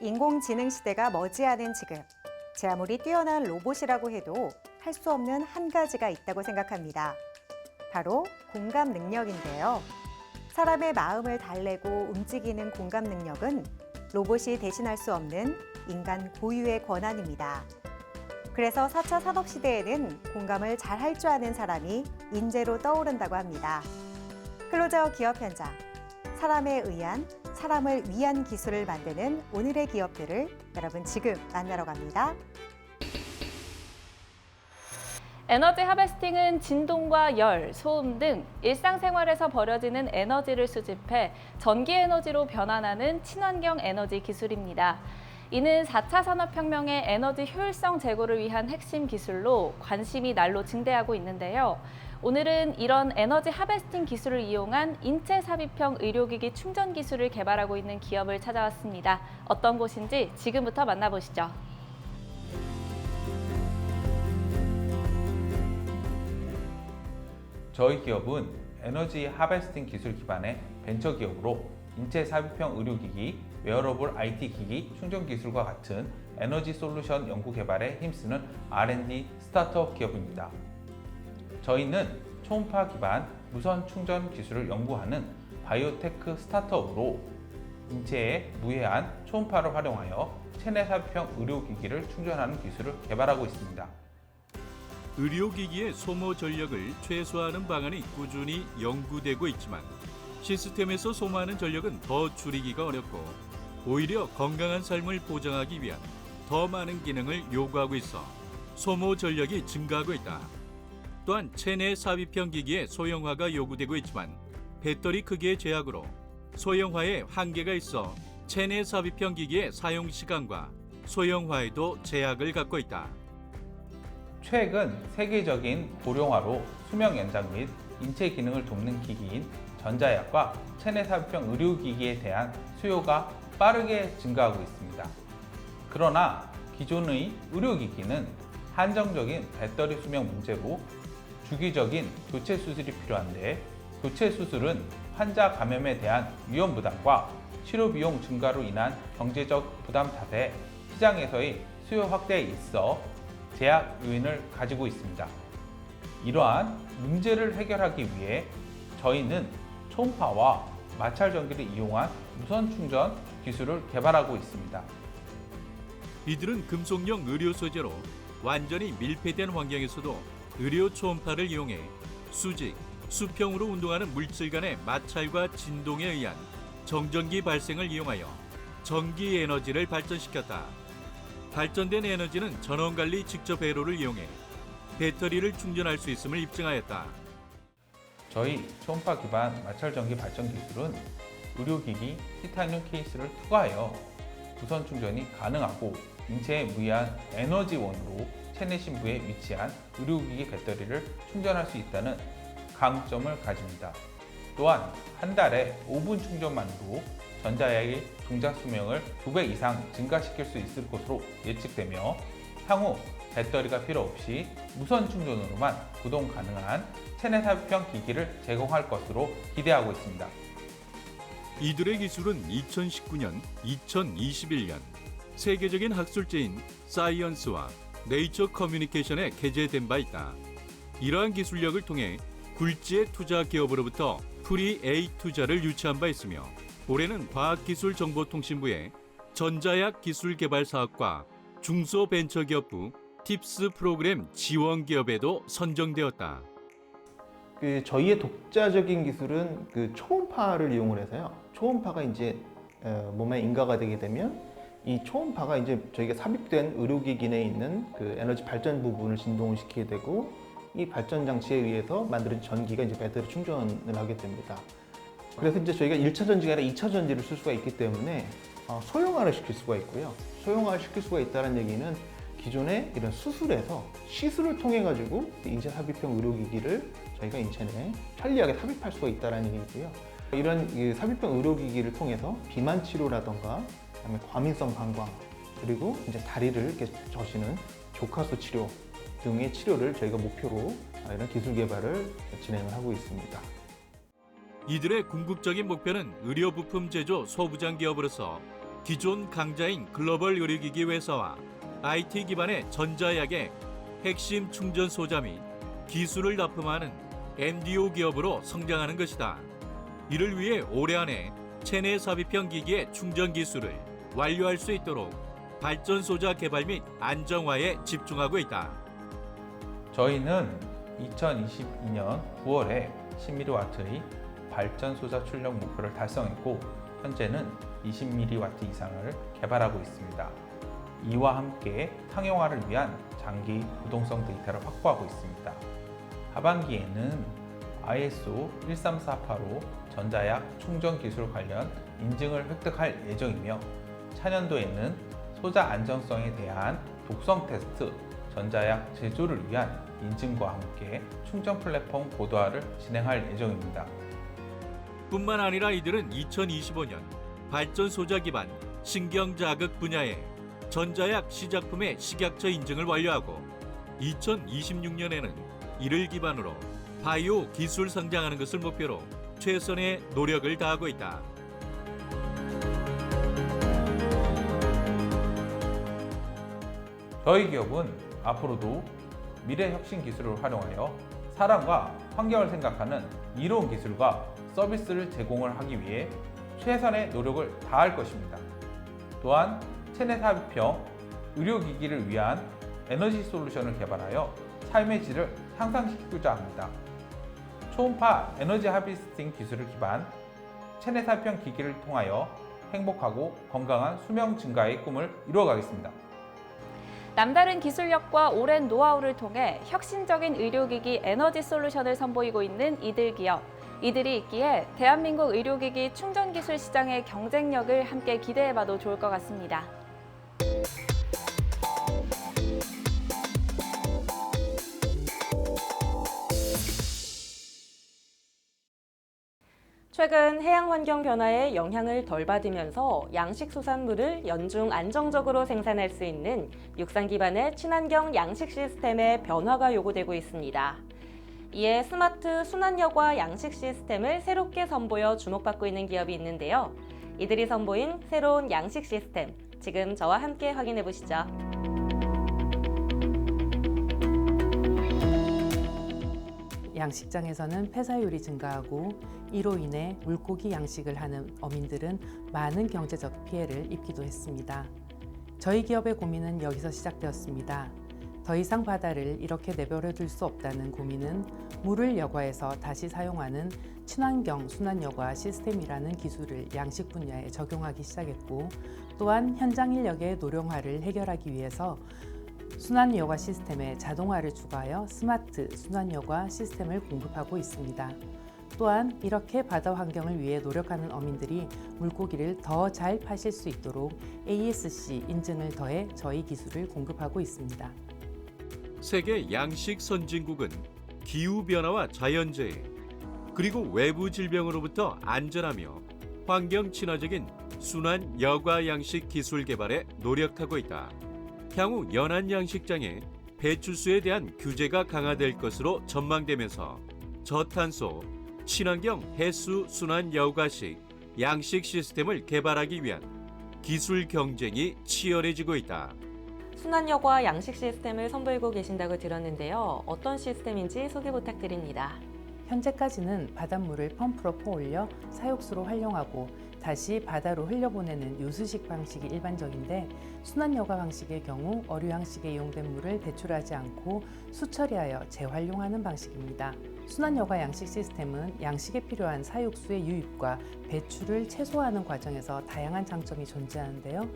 인공지능 시대가 머지않은 지금 제 아무리 뛰어난 로봇이라고 해도 할 수 없는 한 가지가 있다고 생각합니다. 바로 공감 능력인데요. 사람의 마음을 달래고 움직이는 공감 능력은 로봇이 대신할 수 없는 인간 고유의 권한입니다. 그래서 4차 산업 시대에는 공감을 잘 할 줄 아는 사람이 인재로 떠오른다고 합니다. 클로저 기업 현장. 사람에 의한, 사람을 위한 기술을 만드는 오늘의 기업들을 여러분 지금 만나러 갑니다. 에너지 하베스팅은 진동과 열, 소음 등 일상생활에서 벌어지는 에너지를 수집해 전기 에너지로 변환하는 친환경 에너지 기술입니다. 이는 4차 산업혁명의 에너지 효율성 제고를 위한 핵심 기술로 관심이 날로 증대하고 있는데요. 오늘은 이런 에너지 하베스팅 기술을 이용한 인체 삽입형 의료기기 충전 기술을 개발하고 있는 기업을 찾아왔습니다. 어떤 곳인지 지금부터 만나보시죠. 저희 기업은 에너지 하베스팅 기술 기반의 벤처 기업으로 인체 삽입형 의료기기, 웨어러블 IT 기기 충전 기술과 같은 에너지 솔루션 연구 개발에 힘쓰는 R&D 스타트업 기업입니다. 저희는 초음파 기반 무선 충전 기술을 연구하는 바이오테크 스타트업으로 인체에 무해한 초음파를 활용하여 체내 삽입형 의료기기를 충전하는 기술을 개발하고 있습니다. 의료기기의 소모 전력을 최소화하는 방안이 꾸준히 연구되고 있지만 시스템에서 소모하는 전력은 더 줄이기가 어렵고 오히려 건강한 삶을 보장하기 위한 더 많은 기능을 요구하고 있어 소모 전력이 증가하고 있다. 또한 체내 삽입형 기기의 소형화가 요구되고 있지만 배터리 크기의 제약으로 소형화에 한계가 있어 체내 삽입형 기기의 사용 시간과 소형화에도 제약을 갖고 있다. 최근 세계적인 고령화로 수명 연장 및 인체 기능을 돕는 기기인 전자약과 체내 삽입형 의료기기에 대한 수요가 빠르게 증가하고 있습니다. 그러나 기존의 의료기기는 한정적인 배터리 수명 문제로 주기적인 교체 수술이 필요한데 교체 수술은 환자 감염에 대한 위험 부담과 치료 비용 증가로 인한 경제적 부담 탓에 시장에서의 수요 확대에 있어 제약 요인을 가지고 있습니다. 이러한 문제를 해결하기 위해 저희는 초음파와 마찰 전기를 이용한 무선 충전 기술을 개발하고 있습니다. 이들은 금속용 의료 소재로 완전히 밀폐된 환경에서도 의료 초음파를 이용해 수직, 수평으로 운동하는 물질 간의 마찰과 진동에 의한 정전기 발생을 이용하여 전기 에너지를 발전시켰다. 발전된 에너지는 전원 관리 직접 회로를 이용해 배터리를 충전할 수 있음을 입증하였다. 저희 초음파 기반 마찰 전기 발전 기술은 의료기기 티타늄 케이스를 투과하여 무선 충전이 가능하고 인체에 무해한 에너지원으로 체내 신부에 위치한 의료기기 배터리를 충전할 수 있다는 강점을 가집니다. 또한 한 달에 5분 충전만으로 전자약의 동작 수명을 2배 이상 증가시킬 수 있을 것으로 예측되며 향후 배터리가 필요 없이 무선 충전으로만 구동 가능한 체내 삽입형 기기를 제공할 것으로 기대하고 있습니다. 이들의 기술은 2019년, 2021년 세계적인 학술지인 사이언스와 네이처 커뮤니케이션에 게재된 바 있다. 이러한 기술력을 통해 굴지의 투자 기업으로부터 프리 A 투자를 유치한 바 있으며 올해는 과학기술정보통신부의 전자약 기술 개발 사업과 중소벤처기업부 팁스 프로그램 지원 기업에도 선정되었다. 그 저희의 독자적인 기술은 그 초음파를 이용을 해서요. 초음파가 이제 어, 몸에 인가가 되게 되면 이 초음파가 이제 저희가 삽입된 의료기기 내에 있는 그 에너지 발전 부분을 진동을 시키게 되고 이 발전 장치에 의해서 만들어진 전기가 이제 배터리 충전을 하게 됩니다. 그래서 이제 저희가 1차 전지가 아니라 2차 전지를 쓸 수가 있기 때문에 어, 소형화를 시킬 수가 있고요. 소형화를 시킬 수가 있다는 얘기는 기존의 이런 수술에서 시술을 통해 가지고 인체 삽입형 의료기기를 저희가 인체 내에 편리하게 삽입할 수가 있다는 얘기고요. 이런 이 삽입형 의료기기를 통해서 비만 치료라던가 그다음에 과민성 방광 그리고 이제 다리를 이렇게 저시는 조카수 치료 등의 치료를 저희가 목표로 이런 기술 개발을 진행을 하고 있습니다. 이들의 궁극적인 목표는 의료 부품 제조 소부장 기업으로서 기존 강자인 글로벌 의료기기 회사와 IT 기반의 전자약의 핵심 충전 소자 및 기술을 납품하는 MDO 기업으로 성장하는 것이다. 이를 위해 올해 안에 체내 삽입형 기기의 충전 기술을 완료할 수 있도록 발전 소자 개발 및 안정화에 집중하고 있다. 저희는 2022년 9월에 10mW의 발전 소자 출력 목표를 달성했고 현재는 20mW 이상을 개발하고 있습니다. 이와 함께 상용화를 위한 장기 유동성 데이터를 확보하고 있습니다. 하반기에는 ISO 13485 전자약 충전 기술 관련 인증을 획득할 예정이며 차년도에는 소자 안정성에 대한 독성 테스트, 전자약 제조를 위한 인증과 함께 충전 플랫폼 고도화를 진행할 예정입니다. 뿐만 아니라 이들은 2025년 발전 소자 기반 신경 자극 분야의 전자약 시작품의 식약처 인증을 완료하고 2026년에는 이를 기반으로 바이오 기술 성장하는 것을 목표로 최선의 노력을 다하고 있다. 저희 기업은 앞으로도 미래 혁신 기술을 활용하여 사람과 환경을 생각하는 이로운 기술과 서비스를 제공을 하기 위해 최선의 노력을 다할 것입니다. 또한 체내 삽입형 의료기기를 위한 에너지 솔루션을 개발하여 삶의 질을 향상시키고자 합니다. 초음파 에너지 하비스팅 기술을 기반 체내 삽입형 기기를 통하여 행복하고 건강한 수명 증가의 꿈을 이루어가겠습니다. 남다른 기술력과 오랜 노하우를 통해 혁신적인 의료기기 에너지 솔루션을 선보이고 있는 이들 기업. 이들이 있기에 대한민국 의료기기 충전 기술 시장의 경쟁력을 함께 기대해봐도 좋을 것 같습니다. 최근 해양 환경 변화에 영향을 덜 받으면서 양식 수산물을 연중 안정적으로 생산할 수 있는 육상 기반의 친환경 양식 시스템의 변화가 요구되고 있습니다. 이에 스마트 순환여과 양식 시스템을 새롭게 선보여 주목받고 있는 기업이 있는데요. 이들이 선보인 새로운 양식 시스템, 지금 저와 함께 확인해 보시죠. 양식장에서는 폐사율이 증가하고 이로 인해 물고기 양식을 하는 어민들은 많은 경제적 피해를 입기도 했습니다. 저희 기업의 고민은 여기서 시작되었습니다. 더 이상 바다를 이렇게 내버려 둘 수 없다는 고민은 물을 여과해서 다시 사용하는 친환경 순환 여과 시스템이라는 기술을 양식 분야에 적용하기 시작했고 또한 현장 인력의 노령화를 해결하기 위해서 순환 여과 시스템에 자동화를 추가하여 스마트 순환 여과 시스템을 공급하고 있습니다. 또한 이렇게 바다 환경을 위해 노력하는 어민들이 물고기를 더 잘 파실 수 있도록 ASC 인증을 더해 저희 기술을 공급하고 있습니다. 세계 양식 선진국은 기후 변화와 자연재해 그리고 외부 질병으로부터 안전하며 환경 친화적인 순환 여과 양식 기술 개발에 노력하고 있다. 향후 연안 양식장에 배출수에 대한 규제가 강화될 것으로 전망되면서 저탄소 친환경 해수 순환 여과식 양식 시스템을 개발하기 위한 기술 경쟁이 치열해지고 있다. 순환여과 양식 시스템을 선보이고 계신다고 들었는데요. 어떤 시스템인지 소개 부탁드립니다. 현재까지는 바닷물을 펌프로 퍼올려 사육수로 활용하고 다시 바다로 흘려보내는 요수식 방식이 일반적인데 순환 여과 방식의 경우 어류 양식에 이용된 물을 배출하지 않고 수처리하여 재활용하는 방식입니다. 순환 여과 양식 시스템은 양식에 필요한 사육수의 유입과 배출을 최소화하는 과정에서 다양한 장점이 존재하는데요.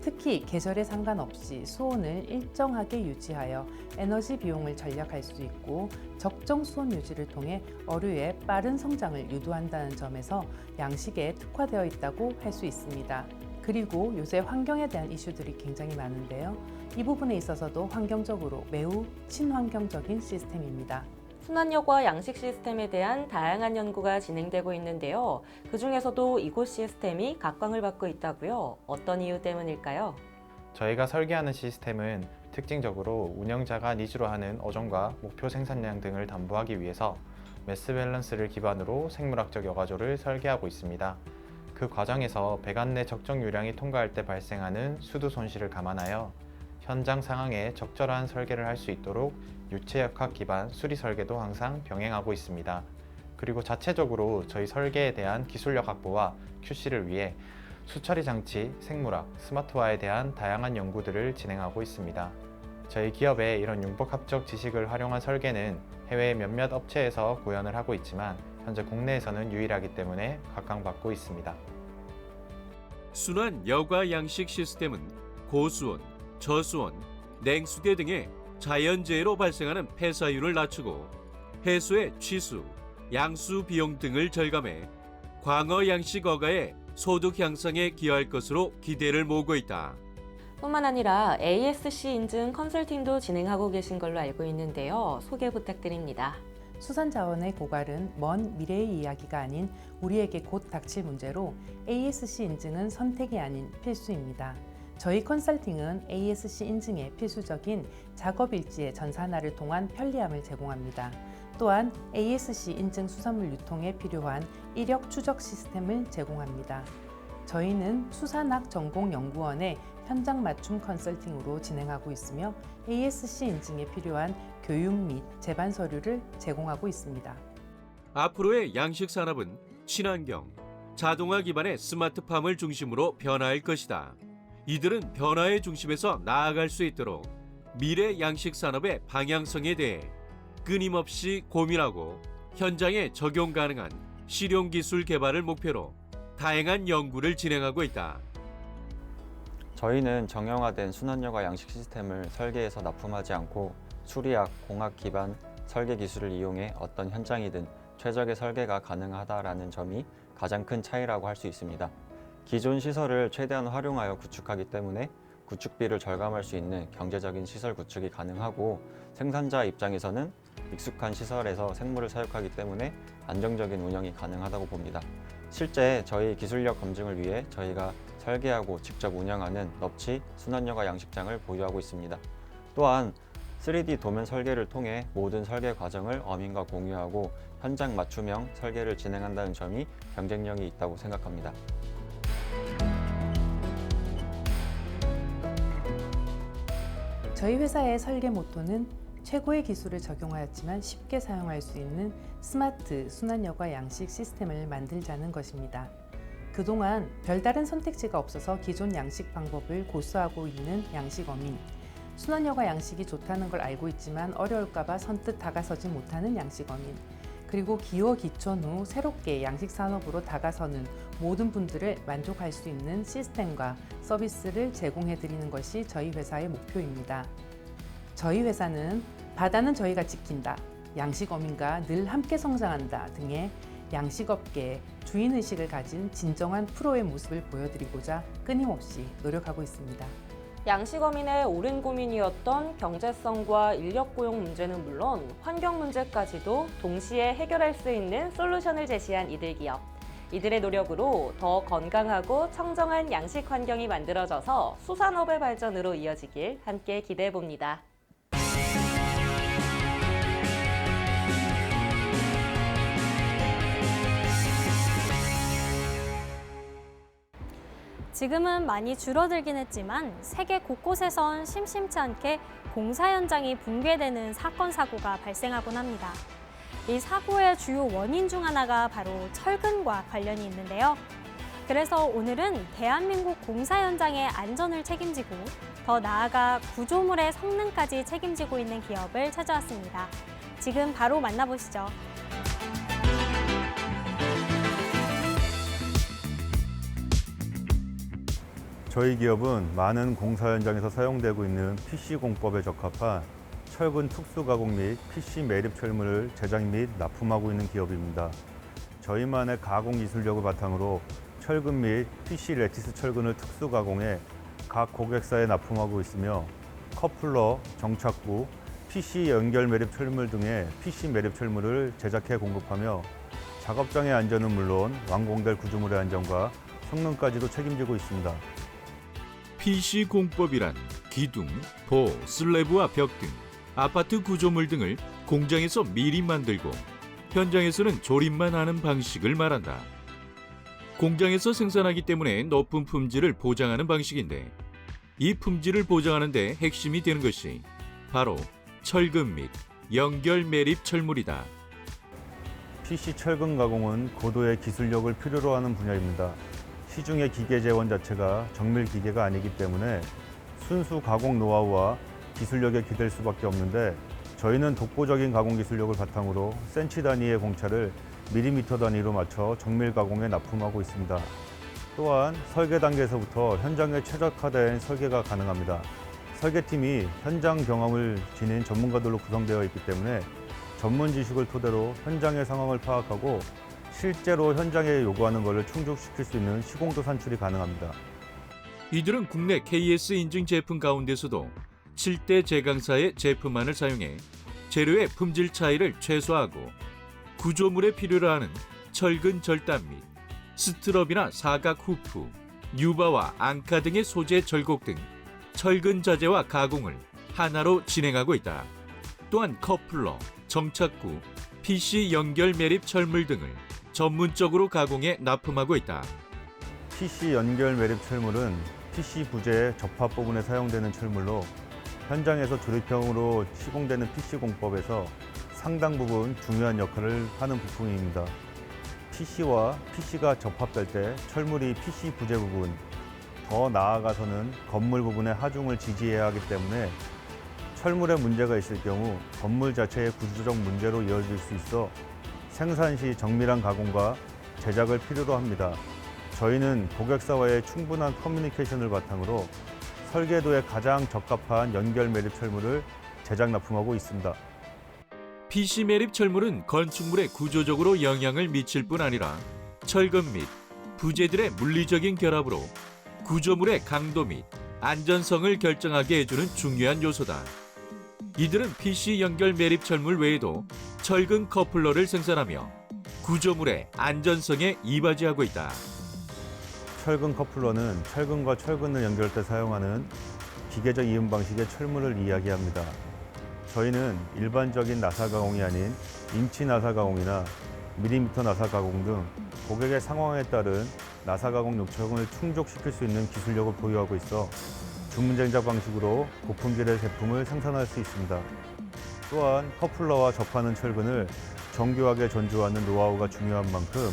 특히 계절에 상관없이 수온을 일정하게 유지하여 에너지 비용을 절약할 수 있고 적정 수온 유지를 통해 어류의 빠른 성장을 유도한다는 점에서 양식에 특화되어 있다고 할 수 있습니다. 그리고 요새 환경에 대한 이슈들이 굉장히 많은데요. 이 부분에 있어서도 환경적으로 매우 친환경적인 시스템입니다. 순환여과 양식 시스템에 대한 다양한 연구가 진행되고 있는데요. 그 중에서도 이곳 시스템이 각광을 받고 있다고요. 어떤 이유 때문일까요? 저희가 설계하는 시스템은 특징적으로 운영자가 니즈로 하는 어종과 목표 생산량 등을 담보하기 위해서 매스 밸런스를 기반으로 생물학적 여과조를 설계하고 있습니다. 그 과정에서 배관 내 적정 유량이 통과할 때 발생하는 수도 손실을 감안하여 현장 상황에 적절한 설계를 할 수 있도록 유체역학 기반 수리 설계도 항상 병행하고 있습니다. 그리고 자체적으로 저희 설계에 대한 기술력 확보와 QC를 위해 수처리 장치, 생물학, 스마트화에 대한 다양한 연구들을 진행하고 있습니다. 저희 기업의 이런 융복합적 지식을 활용한 설계는 해외 몇몇 업체에서 구현을 하고 있지만 현재 국내에서는 유일하기 때문에 각광받고 있습니다. 순환 여과 양식 시스템은 고수온, 저수온, 냉수계 등의 자연재해로 발생하는 폐사율을 낮추고 해수의 취수, 양수 비용 등을 절감해 광어 양식 어가의 소득 향상에 기여할 것으로 기대를 모으고 있다. 뿐만 아니라 ASC 인증 컨설팅도 진행하고 계신 걸로 알고 있는데요. 소개 부탁드립니다. 수산 자원의 고갈은 먼 미래의 이야기가 아닌 우리에게 곧 닥칠 문제로 ASC 인증은 선택이 아닌 필수입니다. 저희 컨설팅은 ASC 인증에 필수적인 작업 일지의 전산화를 통한 편리함을 제공합니다. 또한 ASC 인증 수산물 유통에 필요한 이력 추적 시스템을 제공합니다. 저희는 수산학 전공연구원의 현장 맞춤 컨설팅으로 진행하고 있으며 ASC 인증에 필요한 교육 및 제반 서류를 제공하고 있습니다. 앞으로의 양식 산업은 친환경, 자동화 기반의 스마트팜을 중심으로 변화할 것이다. 이들은 변화의 중심에서 나아갈 수 있도록 미래 양식 산업의 방향성에 대해 끊임없이 고민하고 현장에 적용 가능한 실용 기술 개발을 목표로 다양한 연구를 진행하고 있다. 저희는 정형화된 순환여과 양식 시스템을 설계해서 납품하지 않고 수리학, 공학 기반 설계 기술을 이용해 어떤 현장이든 최적의 설계가 가능하다라는 점이 가장 큰 차이라고 할 수 있습니다. 기존 시설을 최대한 활용하여 구축하기 때문에 구축비를 절감할 수 있는 경제적인 시설 구축이 가능하고 생산자 입장에서는 익숙한 시설에서 생물을 사육하기 때문에 안정적인 운영이 가능하다고 봅니다. 실제 저희 기술력 검증을 위해 저희가 설계하고 직접 운영하는 넙치 순환여가 양식장을 보유하고 있습니다. 또한 3D 도면 설계를 통해 모든 설계 과정을 어민과 공유하고 현장 맞춤형 설계를 진행한다는 점이 경쟁력이 있다고 생각합니다. 저희 회사의 설계 모토는 최고의 기술을 적용하였지만 쉽게 사용할 수 있는 스마트 순환여과 양식 시스템을 만들자는 것입니다. 그동안 별다른 선택지가 없어서 기존 양식 방법을 고수하고 있는 양식 어민, 순환여과 양식이 좋다는 걸 알고 있지만 어려울까봐 선뜻 다가서지 못하는 양식 어민, 그리고 기호 기촌 후 새롭게 양식 산업으로 다가서는 모든 분들을 만족할 수 있는 시스템과 서비스를 제공해 드리는 것이 저희 회사의 목표입니다. 저희 회사는 바다는 저희가 지킨다, 양식 어민과 늘 함께 성장한다 등의 양식업계의 주인의식을 가진 진정한 프로의 모습을 보여드리고자 끊임없이 노력하고 있습니다. 양식어민의 오랜 고민이었던 경제성과 인력 고용 문제는 물론 환경 문제까지도 동시에 해결할 수 있는 솔루션을 제시한 이들 기업. 이들의 노력으로 더 건강하고 청정한 양식 환경이 만들어져서 수산업의 발전으로 이어지길 함께 기대해 봅니다. 지금은 많이 줄어들긴 했지만 세계 곳곳에선 심심치 않게 공사 현장이 붕괴되는 사건 사고가 발생하곤 합니다. 이 사고의 주요 원인 중 하나가 바로 철근과 관련이 있는데요. 그래서 오늘은 대한민국 공사 현장의 안전을 책임지고 더 나아가 구조물의 성능까지 책임지고 있는 기업을 찾아왔습니다. 지금 바로 만나보시죠. 저희 기업은 많은 공사 현장에서 사용되고 있는 PC 공법에 적합한 철근 특수 가공 및 PC 매립 철물을 제작 및 납품하고 있는 기업입니다. 저희만의 가공 기술력을 바탕으로 철근 및 PC 레티스 철근을 특수 가공해 각 고객사에 납품하고 있으며 커플러, 정착부, PC 연결 매립 철물 등의 PC 매립 철물을 제작해 공급하며 작업장의 안전은 물론 완공될 구조물의 안전과 성능까지도 책임지고 있습니다. PC 공법이란 기둥, 보, 슬래브와 벽 등 아파트 구조물 등을 공장에서 미리 만들고 현장에서는 조립만 하는 방식을 말한다. 공장에서 생산하기 때문에 높은 품질을 보장하는 방식인데 이 품질을 보장하는 데 핵심이 되는 것이 바로 철근 및 연결 매립 철물이다. PC 철근 가공은 고도의 기술력을 필요로 하는 분야입니다. 시중의 기계 재원 자체가 정밀 기계가 아니기 때문에 순수 가공 노하우와 기술력에 기댈 수밖에 없는데 저희는 독보적인 가공 기술력을 바탕으로 센치 단위의 공차를 밀리미터 단위로 맞춰 정밀 가공에 납품하고 있습니다. 또한 설계 단계에서부터 현장에 최적화된 설계가 가능합니다. 설계팀이 현장 경험을 지닌 전문가들로 구성되어 있기 때문에 전문 지식을 토대로 현장의 상황을 파악하고 실제로 현장에 요구하는 것을 충족시킬 수 있는 시공도 산출이 가능합니다. 이들은 국내 KS 인증 제품 가운데서도 7대 제강사의 제품만을 사용해 재료의 품질 차이를 최소화하고 구조물에 필요로 하는 철근 절단 및 스트럽이나 사각 후프, 유바와 앙카 등의 소재 절곡 등 철근 자재와 가공을 하나로 진행하고 있다. 또한 커플러, 정착구, PC 연결 매립 철물 등을 전문적으로 가공해 납품하고 있다. PC 연결 매립 철물은 PC 부재의 접합 부분에 사용되는 철물로 현장에서 조립형으로 시공되는 PC 공법에서 상당 부분 중요한 역할을 하는 부품입니다. PC와 PC가 접합될 때 철물이 PC 부재 부분, 더 나아가서는 건물 부분의 하중을 지지해야 하기 때문에 철물에 문제가 있을 경우 건물 자체의 구조적 문제로 이어질 수 있어 생산 시 정밀한 가공과 제작을 필요로 합니다. 저희는 고객사와의 충분한 커뮤니케이션을 바탕으로 설계도에 가장 적합한 연결 매립 철물을 제작 납품하고 있습니다. PC 매립 철물은 건축물에 구조적으로 영향을 미칠 뿐 아니라 철근 및 부재들의 물리적인 결합으로 구조물의 강도 및 안전성을 결정하게 해주는 중요한 요소다. 이들은 PC 연결 매립 철물 외에도 철근 커플러를 생산하며 구조물의 안전성에 이바지하고 있다. 철근 커플러는 철근과 철근을 연결할 때 사용하는 기계적 이음 방식의 철물을 이야기합니다. 저희는 일반적인 나사 가공이 아닌 인치 나사 가공이나 밀리미터 나사 가공 등 고객의 상황에 따른 나사 가공 요청을 충족시킬 수 있는 기술력을 보유하고 있어 주문 제작 방식으로 고품질의 제품을 생산할 수 있습니다. 또한 커플러와 접하는 철근을 정교하게 전주하는 노하우가 중요한 만큼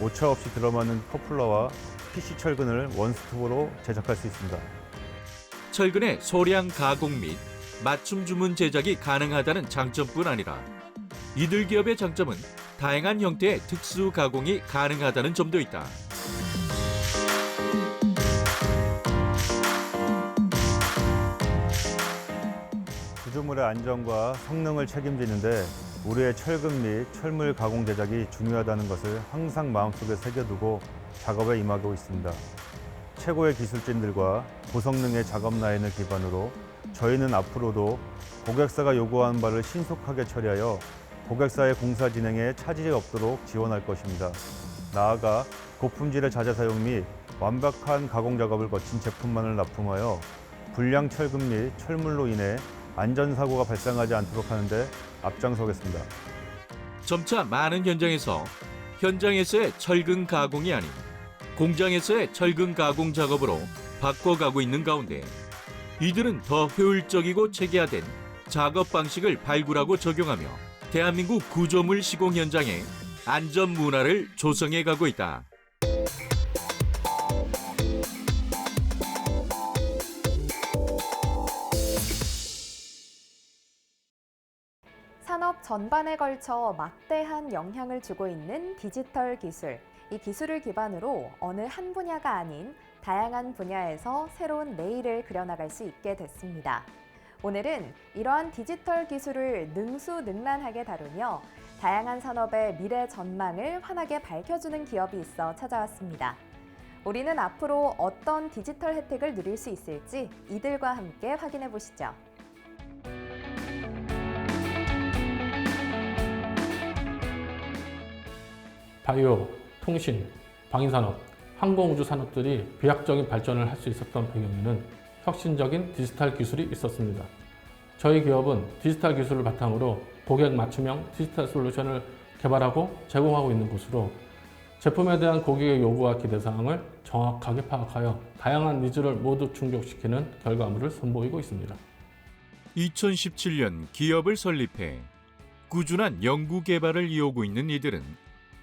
오차 없이 들어맞는 커플러와 PC 철근을 원스톱으로 제작할 수 있습니다. 철근의 소량 가공 및 맞춤 주문 제작이 가능하다는 장점뿐 아니라 이들 기업의 장점은 다양한 형태의 특수 가공이 가능하다는 점도 있다. 구조물의 안전과 성능을 책임지는데 우리의 철근 및 철물 가공 제작이 중요하다는 것을 항상 마음속에 새겨두고 작업에 임하고 있습니다. 최고의 기술진들과 고성능의 작업 라인을 기반으로 저희는 앞으로도 고객사가 요구하는 바를 신속하게 처리하여 고객사의 공사 진행에 차질이 없도록 지원할 것입니다. 나아가 고품질의 자재 사용 및 완벽한 가공 작업을 거친 제품만을 납품하여 불량 철근 및 철물로 인해 안전사고가 발생하지 않도록 하는데 앞장서겠습니다. 점차 많은 현장에서 현장에서의 철근 가공이 아닌 공장에서의 철근 가공 작업으로 바꿔가고 있는 가운데 이들은 더 효율적이고 체계화된 작업 방식을 발굴하고 적용하며 대한민국 구조물 시공 현장에 안전 문화를 조성해 가고 있다. 전반에 걸쳐 막대한 영향을 주고 있는 디지털 기술. 이 기술을 기반으로 어느 한 분야가 아닌 다양한 분야에서 새로운 내일을 그려나갈 수 있게 됐습니다. 오늘은 이러한 디지털 기술을 능수능란하게 다루며 다양한 산업의 미래 전망을 환하게 밝혀주는 기업이 있어 찾아왔습니다. 우리는 앞으로 어떤 디지털 혜택을 누릴 수 있을지 이들과 함께 확인해 보시죠. 바이오, 통신, 방위산업, 항공우주 산업들이 비약적인 발전을 할 수 있었던 배경에는 혁신적인 디지털 기술이 있었습니다. 저희 기업은 디지털 기술을 바탕으로 고객 맞춤형 디지털 솔루션을 개발하고 제공하고 있는 곳으로 제품에 대한 고객의 요구와 기대 사항을 정확하게 파악하여 다양한 니즈를 모두 충족시키는 결과물을 선보이고 있습니다. 2017년 기업을 설립해 꾸준한 연구 개발을 이어오고 있는 이들은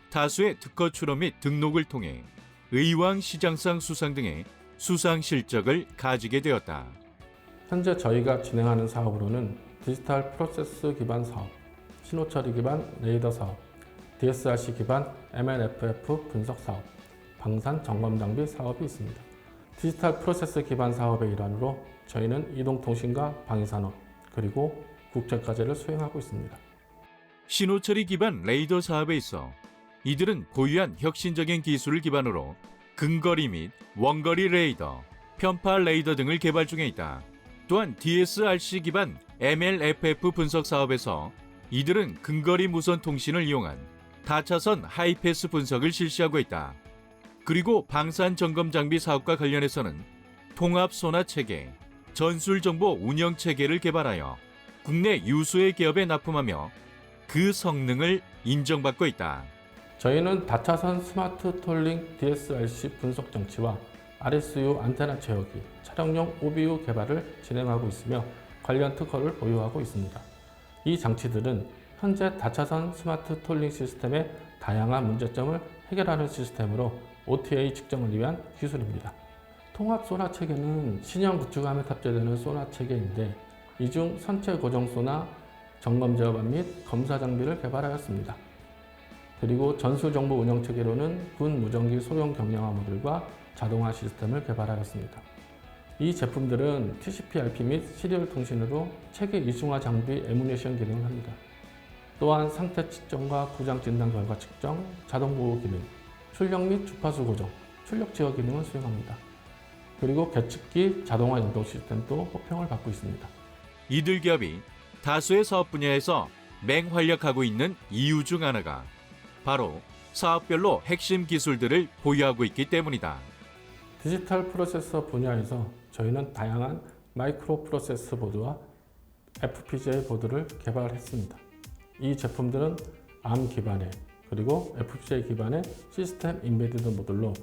다수의 특허 출원 및 등록을 통해 의왕 시장상 수상 등의 수상 실적을 가지게 되었다. 현재 저희가 진행하는 사업으로는 디지털 프로세스 기반 사업, 신호 처리 기반 레이더 사업, DSRC 기반 MLFF 분석 사업, 방산 점검 장비 사업이 있습니다. 디지털 프로세스 기반 사업의 일환으로 저희는 이동통신과 방위산업 그리고 국제과제를 수행하고 있습니다. 신호처리 기반 레이더 사업에 있어 이들은 보유한 혁신적인 기술을 기반으로 근거리 및 원거리 레이더, 편파 레이더 등을 개발 중에 있다. 또한 DSRC 기반 MLFF 분석 사업에서 이들은 근거리 무선 통신을 이용한 다차선 하이패스 분석을 실시하고 있다. 그리고 방산 점검 장비 사업과 관련해서는 통합 소나 체계, 전술 정보 운영 체계를 개발하여 국내 유수의 기업에 납품하며 그 성능을 인정받고 있다. 저희는 다차선 스마트 톨링 DSRC 분석 장치와 RSU 안테나 제어기, 촬영용 OBU 개발을 진행하고 있으며 관련 특허를 보유하고 있습니다. 이 장치들은 현재 다차선 스마트 톨링 시스템의 다양한 문제점을 해결하는 시스템으로 OTA 측정을 위한 기술입니다. 통합 소나 체계는 신형 구축함에 탑재되는 소나 체계인데 이중 선체 고정 소나 점검 제어반 및 검사 장비를 개발하였습니다. 그리고 전술 정보 운영 체계로는 군 무전기 소형 경량화 모듈과 자동화 시스템을 개발하였습니다. 이 제품들은 TCP/IP 및 시리얼 통신으로 체계 이중화 장비 에뮤네이션 기능을 합니다. 또한 상태 측정과 구장 진단 결과 측정, 자동 보호 기능, 출력 및 주파수 고정, 출력 제어 기능을 수행합니다. 그리고 계측기 자동화 연동 시스템도 호평을 받고 있습니다. 이들 기업이 다수의 사업 분야에서 맹활약하고 있는 이유 중 하나가 바로 사업별로 핵심 기술들을 보유하고 있기 때문이다. 디지털 프로세서 분야에서 저희는 다양한 마이크로 프로세스 보드와 FPGA 보드를 개발했습니다. 이 제품들은 ARM 기반의 그리고 FPGA 기반의 시스템 인베디드 모듈로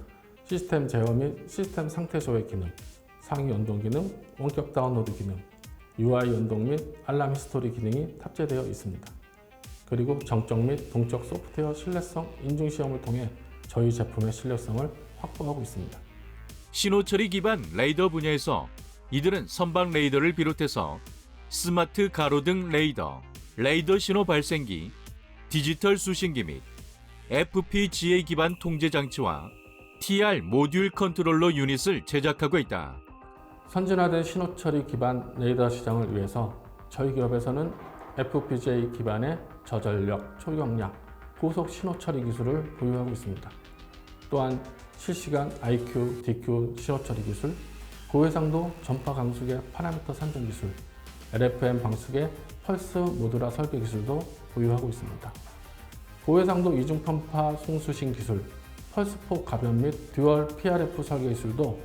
시스템 제어 및 시스템 상태 조회 기능, 상위 연동 기능, 원격 다운로드 기능, UI 연동 및 알람 히스토리 기능이 탑재되어 있습니다. 그리고 정적 및 동적 소프트웨어 신뢰성 인증 시험을 통해 저희 제품의 신뢰성을 확보하고 있습니다. 신호처리 기반 레이더 분야에서 이들은 선박 레이더를 비롯해서 스마트 가로등 레이더, 레이더 신호 발생기, 디지털 수신기 및 FPGA 기반 통제 장치와 TR 모듈 컨트롤러 유닛을 제작하고 있다. 선진화된 신호 처리 기반 레이더 시장을 위해서 저희 기업에서는 FPGA 기반의 저전력, 초경량, 고속 신호 처리 기술을 보유하고 있습니다. 또한 실시간 IQ, DQ 신호 처리 기술, 고해상도 전파 강숙의 파라미터 산정 기술, LFM 방식의 펄스 모듈화 설계 기술도 보유하고 있습니다. 고해상도 이중 편파 송수신 기술, 펄스포 가변 및 듀얼 PRF 설계 기술도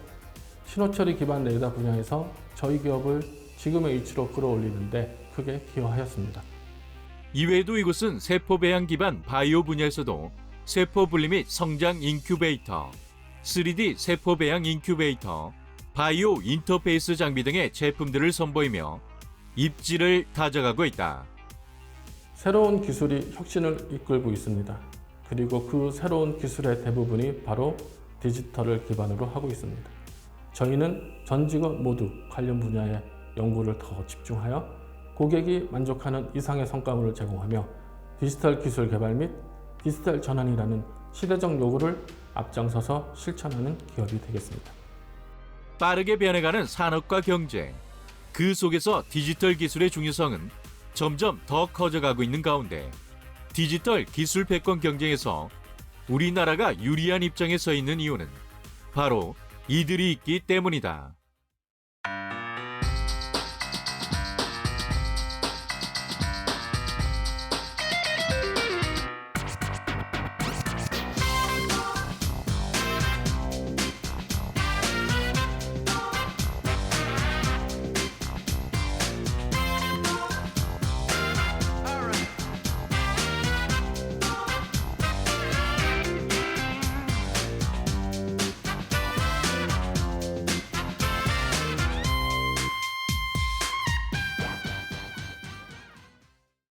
신호처리 기반 레이더 분야에서 저희 기업을 지금의 위치로 끌어올리는데 크게 기여하였습니다. 이외에도 이곳은 세포 배양 기반 바이오 분야에서도 세포 분리 및 성장 인큐베이터, 3D 세포 배양 인큐베이터, 바이오 인터페이스 장비 등의 제품들을 선보이며 입지를 다져가고 있다. 새로운 기술이 혁신을 이끌고 있습니다. 그리고 그 새로운 기술의 대부분이 바로 디지털을 기반으로 하고 있습니다. 저희는 전 직업 모두 관련 분야에 연구를 더 집중하여 고객이 만족하는 이상의 성과물을 제공하며 디지털 기술 개발 및 디지털 전환이라는 시대적 요구를 앞장서서 실천하는 기업이 되겠습니다. 빠르게 변해가는 산업과 경제, 그 속에서 디지털 기술의 중요성은 점점 더 커져가고 있는 가운데 디지털 기술 패권 경쟁에서 우리나라가 유리한 입장에 서 있는 이유는 바로 이들이 있기 때문이다.